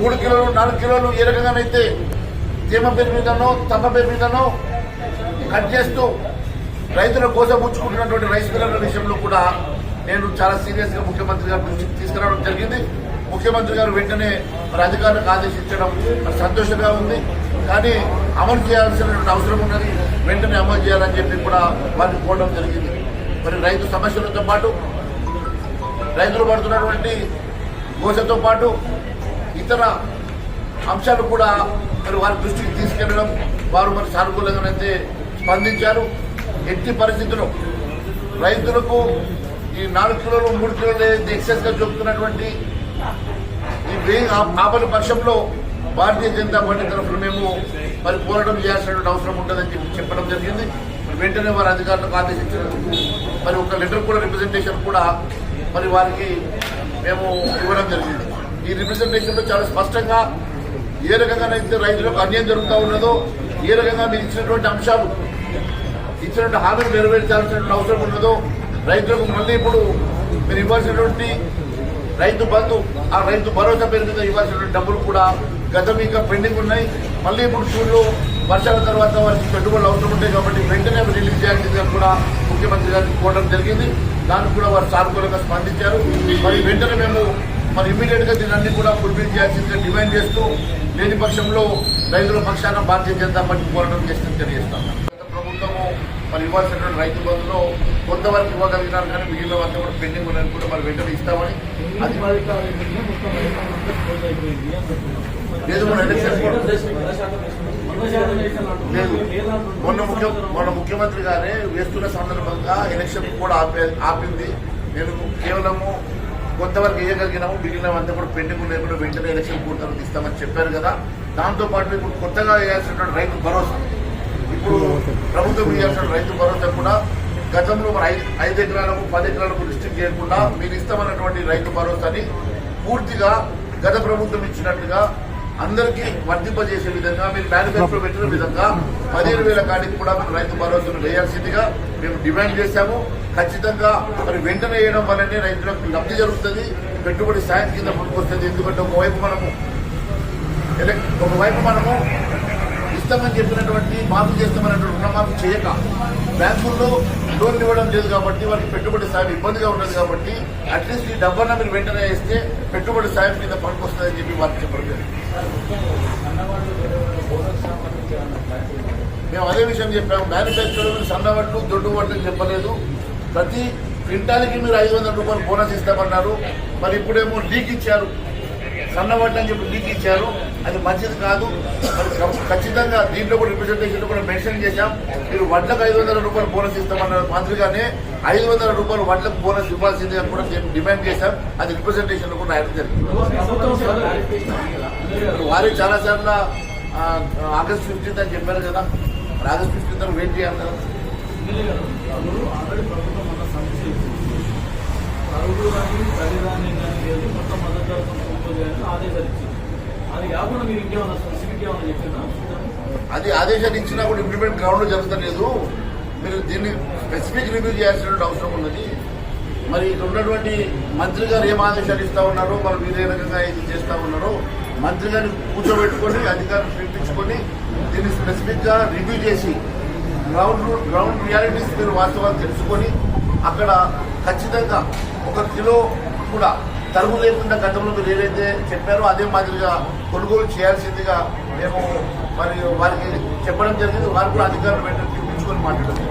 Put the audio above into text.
మూడు కిలోలు నాలుగు కిలోలు ఏ రకంగానైతే తేమ పేరు మీదనో తప్ప పేరు మీదనో కట్ చేస్తూ రైతుల కోసం పుచ్చుకుంటున్నటువంటి రైస్ మిల్లర్ల విషయంలో కూడా నేను చాలా సీరియస్గా ముఖ్యమంత్రి గారి దృష్టికి తీసుకురావడం జరిగింది. ముఖ్యమంత్రి గారు వెంటనే మరి అధికారులకు ఆదేశించడం మరి సంతోషంగా ఉంది. కానీ అమలు చేయాల్సినటువంటి అవసరం ఉన్నది. వెంటనే అమలు చేయాలని చెప్పి కూడా వారిని కోరడం జరిగింది. మరి రైతు సమస్యలతో పాటు రైతులు పడుతున్నటువంటి గోసతో పాటు ఇతర అంశాలు కూడా మరి వారి దృష్టికి తీసుకెళ్ళడం వారు మరి సానుకూలంగానైతే స్పందించారు. ఎట్టి పరిస్థితుల్లో రైతులకు ఈ నాలుగు కిలోలు మూడు కిలోలు ఎక్సెస్గా చూపుతున్నటువంటి ఈ వేయి ఆపని పక్షంలో భారతీయ జనతా పార్టీ తరఫున మేము మరి పోరాటం చేయాల్సినటువంటి అవసరం ఉంటుందని చెప్పి చెప్పడం జరిగింది. వెంటనే వారి అధికారులకు ఆదేశించినందుకు మరి ఒక లెటర్ కూడా రిప్రజెంటేషన్ కూడా మరి వారికి మేము ఇవ్వడం జరిగింది. ఈ రిప్రజెంటేషన్లో చాలా స్పష్టంగా ఏ రకంగానైతే రైతులకు అన్యాయం జరుగుతూ ఉన్నదో ఏ రకంగా మీరు ఇచ్చినటువంటి అంశాలు ఇచ్చినటువంటి హామీలు నెరవేర్చాల్సినటువంటి అవసరం ఉన్నదో రైతులకు మళ్ళీ ఇప్పుడు మీరు ఇవ్వాల్సినటువంటి రైతు బంధు ఆ రైతు భరోసా పేరు మీద ఇవ్వాల్సినటువంటి డబ్బులు కూడా గతం ఇంకా పెండింగ్ ఉన్నాయి. మళ్ళీ ఇప్పుడు చూడు వర్షాల తర్వాత వారికి పెట్టుబడులు అవసరం ఉంటాయి కాబట్టి వెంటనే రిలీజ్ చేయాల్సిందిగా కూడా ముఖ్యమంత్రి గారికి కోరడం జరిగింది. దానికి కూడా వారు సానుకూలంగా స్పందించారు. మరి వెంటనే మేము మరి ఇమీడియట్గా దీన్ని కూడా ఫుల్ఫిల్ చేయాల్సిందిగా డిమాండ్ చేస్తూ లేని పక్షంలో రైతుల పక్షాన భారతీయ జనతా పార్టీ పోరాటం చేస్తుందని తెలియజేస్తాం. గత ప్రభుత్వము మరి ఇవ్వాల్సినటువంటి రైతు బంధులో కొంతవరకు ఇవ్వగలిగినారు కానీ మిగిలిన వరకు కూడా పెండింగ్ ఉన్నది కూడా మరి వెంటనే ఇస్తామని అది లేదు లేదు. మొన్న ముఖ్య మొన్న ముఖ్యమంత్రి గారే వేస్తున్న సందర్భంగా ఎలక్షన్ కూడా ఆపే ఆపింది. నేను కేవలము కొంతవరకు వేయగలిగినాము మిగిలినవంతా కూడా పెండింగ్ లేకుండా వెంటనే ఎలక్షన్ పూర్తవరకు ఇస్తామని చెప్పారు కదా. దాంతో పాటు ఇప్పుడు కొత్తగా వేయాల్సినటువంటి రైతు భరోసా. ఇప్పుడు ప్రభుత్వం ఇవ్వాల్సిన రైతు భరోసా కూడా గతంలో మరి ఐదు ఐదు ఎకరాలకు పది ఎకరాలకు రిస్ట్రిక్ట్ చేయకుండా మీరు ఇస్తామన్నటువంటి రైతు భరోసాని పూర్తిగా గత ప్రభుత్వం ఇచ్చినట్టుగా అందరికీ వర్తింపజేసే విధంగా మీరు మేనిఫెస్టో పెట్టిన విధంగా పదిహేను వేల కాడికి కూడా మీరు రైతు భరోసాను వేయాల్సిందిగా మేము డిమాండ్ చేశాము. ఖచ్చితంగా మరి వెంటనే వేయడం వల్లనే రైతులకు లబ్ధి జరుగుతుంది. పెట్టుబడి సాయం కింద ముందుకొస్తుంది. ఎందుకంటే ఒకవైపు మనము ఒకవైపు మనము ఇస్తామని చెప్పినటువంటి మాఫీ చేస్తామన్నటువంటి రుణమాఫీ చేయక బ్యాంకుల్లో లోన్లు ఇవ్వడం లేదు కాబట్టి వారికి పెట్టుబడి సాయం ఇబ్బందిగా ఉండదు కాబట్టి అట్లీస్ట్ ఈ డబ్బన్నా మీరు వెంటనే వేస్తే పెట్టుబడి సాయం కింద పనికొస్తుందని చెప్పి వారికి చెప్పడం మేము అదే విషయం చెప్పాము. మేనిఫెస్టోలో మీరు సన్నవడ్లు దొడ్డు వడ్లు చెప్పలేదు. ప్రతి క్వింటాల్కి మీరు ఐదు వందల రూపాయలు బోనస్ ఇస్తామన్నారు. మరి ఇప్పుడేమో లీక్ ఇచ్చారు. సన్నవడ్లు అని చెప్పి లీక్ ఇచ్చారు. అది మంచిది కాదు. ఖచ్చితంగా దీంట్లో కూడా రిప్రజెంటేషన్ కూడా మెన్షన్ చేశాం. మీరు వడ్లకు ఐదు వందల రూపాయలు బోనస్ ఇస్తామన్నారు మాదిరిగానే ఐదు వందల రూపాయలు వడ్లకు బోనస్ ఇవ్వాల్సింది అని కూడా డిమాండ్ చేశాం. అది రిప్రజెంటేషన్ కూడా ఆయన జరిగింది. ఇప్పుడు చాలా సార్లు ఆగస్ట్ ఫిఫ్టీన్త్ అని చెప్పారు కదా. మరి ఆగస్ట్ ఫిఫ్టీన్త్ వెయిట్ చేయాలి కదా ప్రభుత్వం మొత్తం మద్దతు ధర కొనుగోలు చేయాలని ఆదేశాలు ఇచ్చింది. అది కాకుండా మీరు ఇంకేమన్నా స్పెసిఫిక్ ఏమన్నా చెప్తున్నా అది ఆదేశాలు ఇచ్చినా కూడా ఇంప్లిమెంట్ గ్రౌండ్ జరుగుతలేదు. మీరు దీన్ని స్పెసిఫిక్ రివ్యూ చేయాల్సినటువంటి అవసరం ఉన్నది. మరి ఇక్కడ ఉన్నటువంటి మంత్రి గారు ఏం ఆదేశాలు ఇస్తా ఉన్నారో మరి మీరు ఏ రకంగా ఇది చేస్తా ఉన్నారో మంత్రి గారిని కూర్చోబెట్టుకొని అధికారులు పిలిపించుకొని దీన్ని స్పెసిఫిక్గా రివ్యూ చేసి గ్రౌండ్ గ్రౌండ్ రియాలిటీస్ మీరు వాస్తవాలు తెలుసుకొని అక్కడ ఖచ్చితంగా ఒక కిలో కూడా తరుగు లేకుండా గతంలో మీరు ఏదైతే చెప్పారో అదే మాదిరిగా కొనుగోలు చేయాల్సిందిగా మేము మరి వారికి చెప్పడం జరిగింది. వారు కూడా అధికారులు వెంటనే పిలిపించుకొని మాట్లాడారు.